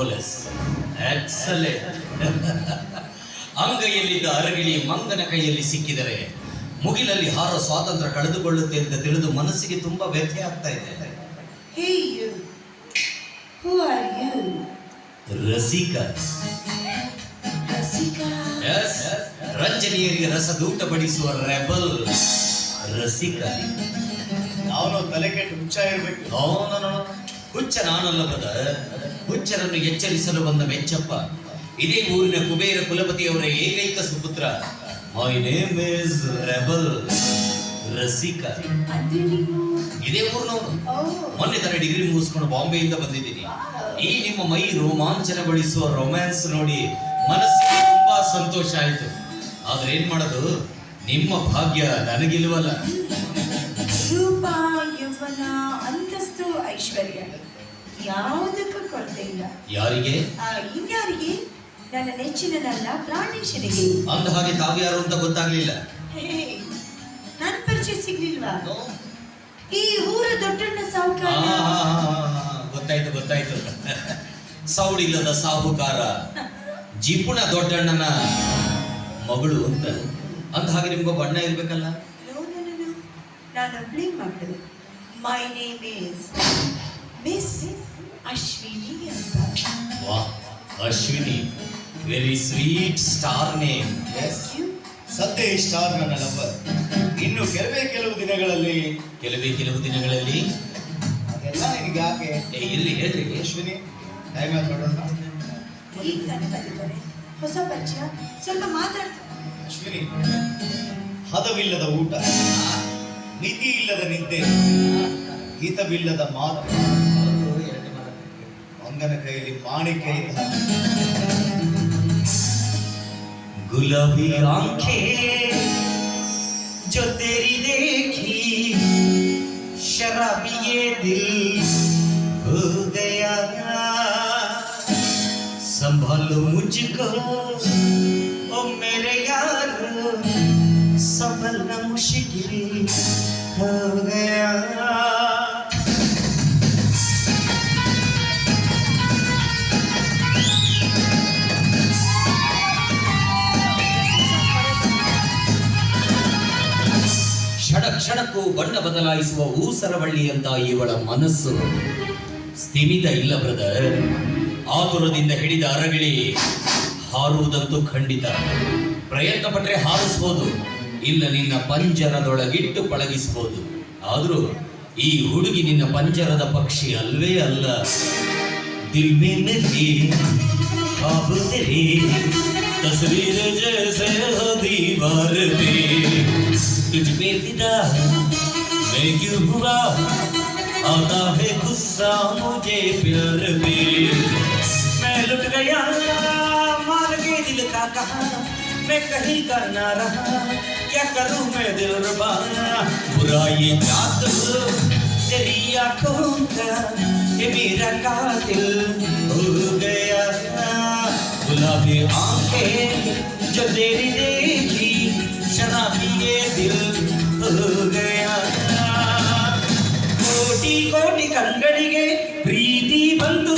Marvellous excellent ಅಂಗೈಯಲ್ಲಿದ್ದ ಅರಗಿಳಿ ಮಂಗನ ಕೈಯಲ್ಲಿ ಸಿಕ್ಕಿದರೆ ಮುಗಿಲಲ್ಲಿ ಹಾರೋ ಸ್ವಾತಂತ್ರ್ಯ ಕಳೆದುಕೊಳ್ಳುತ್ತೆ ಅಂತ ತಿಳಿದು ಮನಸ್ಸಿಗೆ ತುಂಬಾ ವ್ಯಥೆ ಆಗ್ತಾ ಇದೆ. Hey you. Who are you? Rasika. ರಂಜನಿಯರಿಗೆ ರಸದೂಟ ಬಡಿಸುವ ರೆಬಲ್. ರಸಿಕ. ಅವನು ತಲೆ ಕೆಟ್ಟು ಹುಚ್ಚ ಇರ್ಬೇಕು. No, no, no, no. ಹುಚ್ಚ ನಾನಲ್ಲ ಬ್ರದರ್ ಹುಚ್ಚರನ್ನು ಎಚ್ಚರಿಸಲು ಬಂದ ಮೆಚ್ಚಪ್ಪ. ಇದೇ ಊರಿನ ಕುಬೇರ ಕುಲಪತಿಯವರ ಏಕೈಕ ಸುಪುತ್ರ. My name is rebel Rasika ಇದೇ ಊರಿನವನು. ಮೊನ್ನೆ ತನ್ನ ಡಿಗ್ರಿ ಮುಗಿಸ್ಕೊಂಡು ಬಾಂಬೆಯಿಂದ ಬಂದಿದ್ದೀನಿ. ಈ ನಿಮ್ಮ ಮೈ ರೋಮಾಂಚನಗೊಳಿಸುವ ರೊಮ್ಯಾನ್ಸ್ ನೋಡಿ ಮನಸ್ಸಿಗೆ ತುಂಬಾ ಸಂತೋಷ ಆಯಿತು. ಆದ್ರೆ ಏನ್ ಮಾಡೋದು? ನಿಮ್ಮ ಭಾಗ್ಯ ನನಗಿಲ್ವಲ್ಲ. ರೂಪ ಯೌವನ ಅಂತಸ್ತು ಐಶ್ವರ್ಯ ಯಾವುದಕ್ಕೂ ಕೊರತೆ ಇಲ್ಲ ಯಾರಿಗೆ ಇನ್ಯಾರಿಗೆ ನನ್ನ ನೆಚ್ಚಿನ ನನ್ನ ಪ್ರಾಣೇಶನಿಗೆ ಅಂದ ಹಾಗೆ ತಾವ್ಯಾರು ಅಂತ ಗೊತ್ತಾಗ್ಲಿಲ್ಲ ನನ್ನ ನನ್ ಪರಿಚಯ ಸಿಗ್ಲಿಲ್ವಾ ಈ ಊರ ದೊಡ್ಡಣ್ಣ ಸಾಹುಕಾರ ಗೊತ್ತಾಯ್ತು ಗೊತ್ತಾಯ್ತು ಸೌಡಿಲ್ಲದ ಸಾಹುಕಾರ ಜಿಪುಣ ದೊಡ್ಡಣ್ಣನ ಮಗಳು ಅಂತ ಅಂದ ಹಾಗೆ ನಿಮ್ಗೊಬ್ಬ ಅಣ್ಣ ಇರ್ಬೇಕಲ್ಲ. ನಾನು ಒಬ್ಳೆ ಮಗಳು. My name is miss Ashwini ಅಂತ. ವಾ Ashwini. Very sweet star name yes ಸದ್ಯ ಈ ಸ್ಟಾರ್ ನನ್ನ ನಂಬರ್ ಇನ್ನು ಕೆಲವೇ ಕೆಲವು ದಿನಗಳಲ್ಲಿ ಕೆಲವೇ ಕೆಲವು ದಿನಗಳಲ್ಲಿ? ಅದೆಲ್ಲ ನಿನಗೆ ಯಾಕೆ? ಏ ಇರ್ಲಿ ಹೇಳ್ರಿ. ಅಶ್ವಿನಿ ಟೈಮ್ ಆಗಿ ನೋಡೋಣ ಈಗ ತಾನೇ ಬಂದಿದ್ದಾರೆ ಹೊಸ ಪರಿಚಯ. ಸ್ವಲ್ಪ ಮಾತಾಡ್ತೀನಿ. ಅಶ್ವಿನಿ ಹದವಿಲ್ಲದ ಊಟ. ಮಿತಿ ಇಲ್ಲದ ನಿದ್ದೆ ಹಿತವಿಲ್ಲದ ಮಾತು ಮಂಗನ ಕೈಯಲ್ಲಿ ಮಾಣಿಕೆ ಇದ್ದ गुलाबी आंखें जो तेरी देखी शराबी ये दिल हो गया संभालो मुझको ओ मेरे यार संभलना मुश्किल हो गया ಕ್ಷಣ ಕ್ಷಣಕ್ಕೂ ಬಣ್ಣ ಬದಲಾಯಿಸುವ ಊಸರವಳ್ಳಿಯಂತ ಇವಳ ಮನಸ್ಸು ಸ್ಥಿಮಿತ ಇಲ್ಲ ಬ್ರದರ್ ಆತುರದಿಂದ ಹಿಡಿದ ಅರಗಿಳಿ ಹಾರುವುದಂತೂ ಖಂಡಿತ ಪ್ರಯತ್ನ ಪಟ್ರೆ ಹಾರಿಸ್ಬೋದು ಇಲ್ಲ ನಿನ್ನ ಪಂಜರದೊಳಗಿಟ್ಟು ಪಳಗಿಸ್ಬೋದು ಆದ್ರೂ ಈ ಹುಡುಗಿ ನಿನ್ನ ಪಂಜರದ ಪಕ್ಷಿ ಅಲ್ವೇ ಅಲ್ಲ ದಿಲ್ में नहीं ख्वाब तेरे तस्वीर जैसे हो दीवार पे तुझ पे फिदा मैं क्यों हुआ आता है गुस्सा मुझे प्यार पे मैं लुट गया मार के दिल का कहा मैं कहीं का ना रहा। क्या करूँ मैं दिल रबा? बुरा ये जात तेरी आँखों का, ये मेरा कातिल भूल गया गुलाबी आँखें जो तेरी देखी, शराबी ये दिल भूल गया कोटी कोटी कंगड़ी के प्रीति बंधु